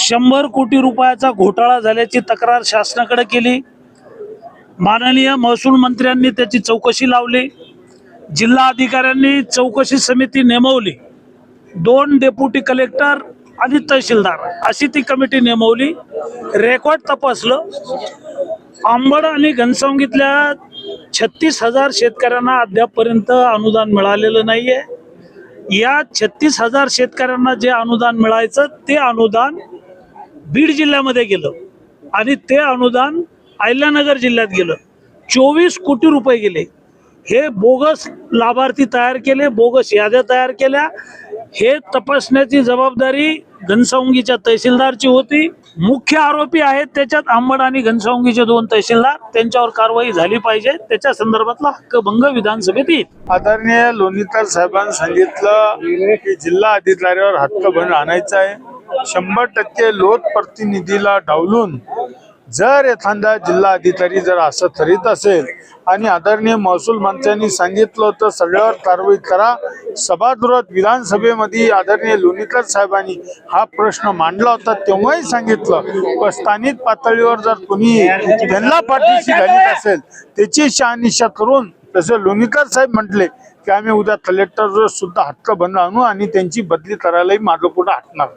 शंभर कोटी रुपयाचा घोटाळा झाल्याची तक्रार शासनाकडे केली. माननीय महसूल मंत्र्यांनी त्याची चौकशी लावली. जिल्हा अधिकाऱ्यांनी चौकशी समिती नेमवली. दोन डेप्युटी कलेक्टर आणि तहसीलदार अशी ती कमिटी नेमवली. रेकॉर्ड तपासलं. आंबड आणि घनसावंगीतल्या छत्तीस हजार शेतकऱ्यांना अद्यापपर्यंत अनुदान मिळालेलं नाहीये. या छत्तीस हजार शेतकऱ्यांना जे अनुदान मिळायचं ते अनुदान बीड जिल्ह्यामध्ये गेलं. आणि ते अनुदान अहिल्यानगर जिल्ह्यात गेलं. चोवीस कोटी रुपये गेले. हे बोगस लाभार्थी तयार केले बोगस याद्या तयार केल्या. हे तपासण्याची जबाबदारी घनसावंगीच्या तहसीलदारची होती. मुख्य आरोपी आहेत त्याच्यात आंबड आणि घनसावंगीचे दोन तहसीलदार. त्यांच्यावर कारवाई झाली पाहिजे. त्याच्या संदर्भातला हक्कभंग विधानसभेत येईल. आदरणीय लोणीकर साहेबांनी सांगितलं की जिल्हा अधिकाऱ्यावर हक्कभंग आणायचा आहे. शंभर टक्के लोक प्रतिनिधीला डावलून जर एखादा जिल्हा अधिकारी जर असं ठरीत असेल आणि आदरणीय महसूल मंत्र्यांनी सांगितलं तर सगळ्यावर कारवाई करा. सभागृहात विधानसभेमध्ये आदरणीय लोणीकर साहेबांनी हा प्रश्न मांडला होता तेव्हाही सांगितलं. पण स्थानिक पातळीवर जर कोणी त्यांना पाठीशी घालीत असेल त्याची शहानिशा करून तसे लोणीकर साहेब म्हटले की आम्ही उद्या कलेक्टर सुद्धा हक्क बंद आणू आणि त्यांची बदली करायलाही मागं पुढे हटणार.